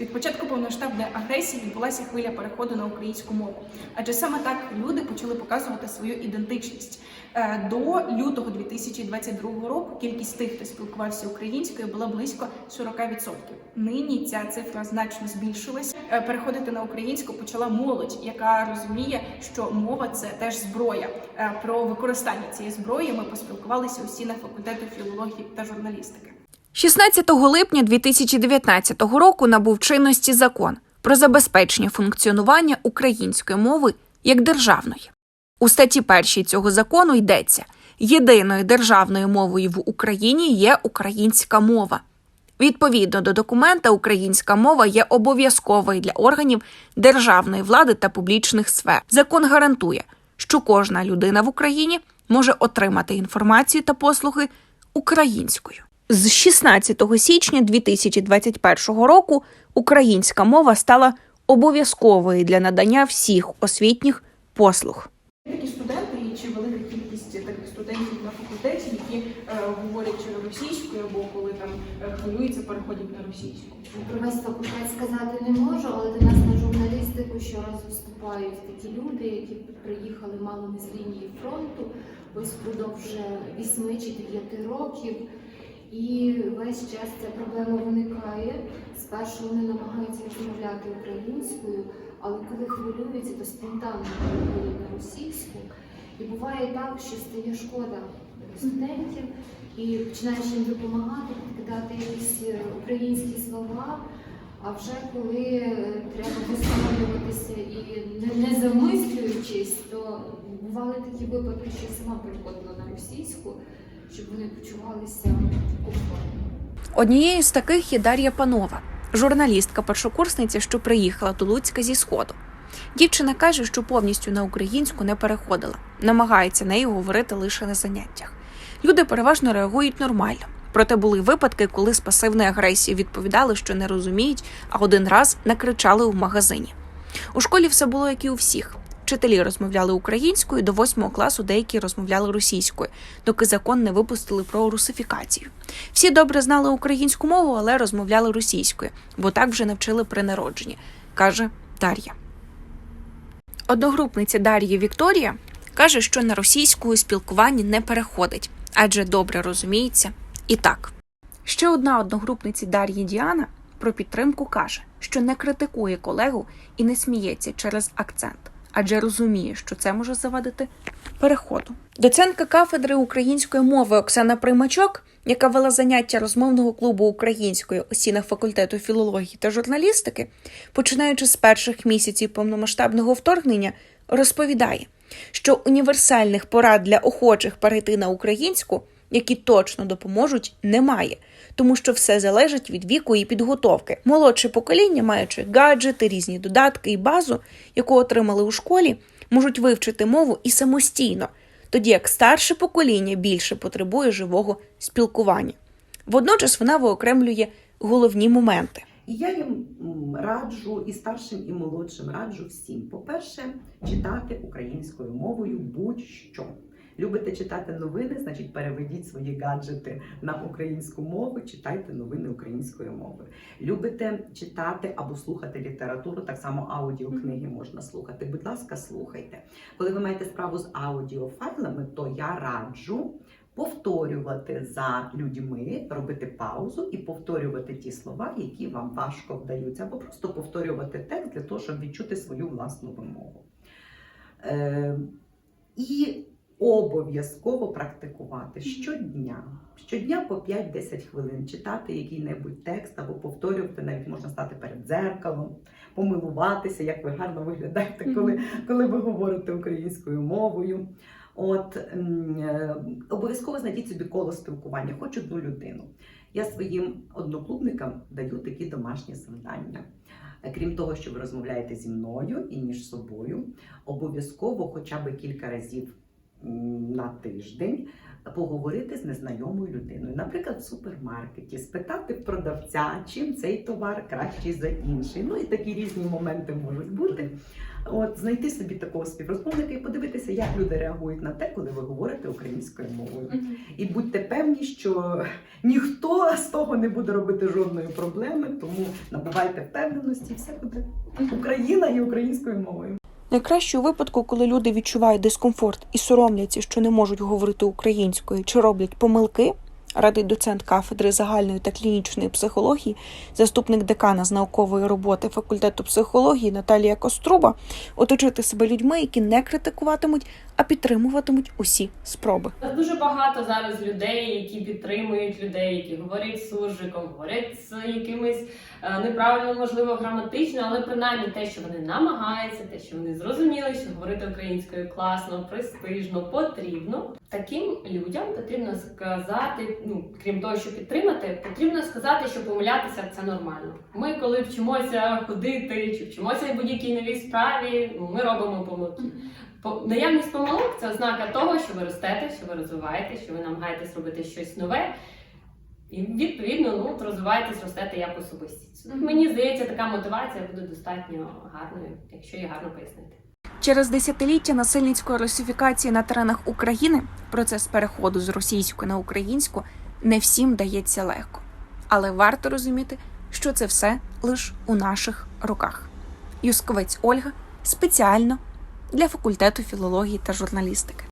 Від початку повноштабної агресії відбулася хвиля переходу на українську мову, адже саме так люди почали показувати свою ідентичність. Е, До лютого 2022 року кількість тих, хто спілкувався українською, була близько 40%. Нині ця цифра значно збільшилась. Е, Переходити на українську почала молодь, яка розуміє, що мова це теж зброя. Е, Про використання цієї зброї ми поспілкувалися у стінах факультету філології та журналістики. 16 липня 2019 року набув чинності закон про забезпечення функціонування української мови як державної. У статті першій цього закону йдеться: єдиною державною мовою в Україні є українська мова. Відповідно до документа, українська мова є обов'язковою для органів державної влади та публічних сфер. Закон гарантує, що кожна людина в Україні може отримати інформацію та послуги українською. З 16 січня 2021 року українська мова стала обов'язковою для надання всіх освітніх послуг. Такі студенти чи велика кількість таких студентів на факультеті, які е, говорять російською або коли там е, хвилюються, переходять на російську. Про весь факультет сказати не можу, але до нас на журналістику щораз виступають такі люди, які приїхали мало не з лінії фронту, ось впродовж 8 чи 9 років. І весь час ця проблема виникає. Спершу вони намагаються розмовляти українською, але коли хвилюються, то спонтанно переходять на російську. І буває так, що стає шкода студентів, і починаєш їм допомагати, підкидати якісь е, українські слова. А вже коли е, треба висловлюватися і не, замислюючись, то бували такі випадки, що сама переходила на російську, щоб вони почувалися комфортно. Однією з таких є Дар'я Панова, журналістка, першокурсниця, що приїхала до Луцька зі сходу. Дівчина каже, що повністю на українську не переходила, намагається нею говорити лише на заняттях. Люди переважно реагують нормально. Проте були випадки, коли з пасивної агресії відповідали, що не розуміють, а один раз накричали у магазині. У школі все було як і у всіх. Вчителі розмовляли українською до восьмого класу, деякі розмовляли російською, доки закон не випустили про русифікацію. Всі добре знали українську мову, але розмовляли російською, бо так вже навчили при народженні, каже Дар'я. Одногрупниця Дар'ї Вікторія каже, що на російську у спілкуванні не переходить, адже добре розуміється і так. Ще одна одногрупниця Дар'ї Діана про підтримку каже, що не критикує колегу і не сміється через акцент, адже розуміє, що це може завадити переходу. Доцентка кафедри української мови Оксана Примачок, яка вела заняття розмовного клубу української у стінах факультету філології та журналістики, починаючи з перших місяців повномасштабного вторгнення, розповідає, що універсальних порад для охочих перейти на українську, які точно допоможуть, немає. Тому що все залежить від віку і підготовки. Молодше покоління, маючи гаджети, різні додатки і базу, яку отримали у школі, можуть вивчити мову і самостійно, тоді як старше покоління більше потребує живого спілкування. Водночас вона виокремлює головні моменти. І я їм раджу і старшим, і молодшим раджу всім. По-перше, читати українською мовою будь-що. Любите читати новини, значить переведіть свої гаджети на українську мову, читайте новини українською мовою. Любите читати або слухати літературу, так само аудіокниги можна слухати. Будь ласка, слухайте. Коли ви маєте справу з аудіофайлами, то я раджу повторювати за людьми, робити паузу і повторювати ті слова, які вам важко вдаються, або просто повторювати текст для того, щоб відчути свою власну вимову. Е, і обов'язково практикувати щодня. Щодня по 5-10 хвилин читати який-небудь текст або повторювати, навіть можна стати перед дзеркалом, помилуватися, як ви гарно виглядаєте, коли, коли ви говорите українською мовою. От е, обов'язково знайдіть собі коло спілкування, хоч одну людину. Я своїм одноклубникам даю такі домашні завдання. Крім того, що ви розмовляєте зі мною і між собою, обов'язково хоча б кілька разів на тиждень поговорити з незнайомою людиною, наприклад, в супермаркеті, спитати продавця, чим цей товар кращий за інший. Ну і такі різні моменти можуть бути. От знайти собі такого співрозмовника і подивитися, як люди реагують на те, коли ви говорите українською мовою. І будьте певні, що ніхто з того не буде робити жодної проблеми, тому набувайте впевненості, і все буде Україна і українською мовою. Найкраще у випадку, коли люди відчувають дискомфорт і соромляться, що не можуть говорити українською чи роблять помилки, радить доцент кафедри загальної та клінічної психології, заступник декана з наукової роботи факультету психології Наталія Коструба, оточити себе людьми, які не критикуватимуть, а підтримуватимуть усі спроби. Дуже багато зараз людей, які підтримують людей, які говорять суржиком, говорять з якимись е, неправильно, можливо, граматично, але принаймні те, що вони намагаються, те, що вони зрозуміли, що говорити українською класно, престижно, потрібно. Таким людям потрібно сказати, ну крім того, що підтримати, потрібно сказати, що помилятися це нормально. Ми, коли вчимося ходити чи вчимося в будь-якій новій справі, ми робимо помилки. По- Наявність помилок це ознака того, що ви ростете, що ви розвиваєтесь, що ви намагаєтесь робити щось нове. І відповідно ну, от розвиваєтесь, ростете як особистість. Мгм. Мені здається, така мотивація буде достатньо гарною, якщо її гарно пояснити. Через десятиліття насильницької русифікації на теренах України процес переходу з російської на українську не всім дається легко. Але варто розуміти, що це все лише у наших руках. Юсковець Ольга спеціально для факультету філології та журналістики.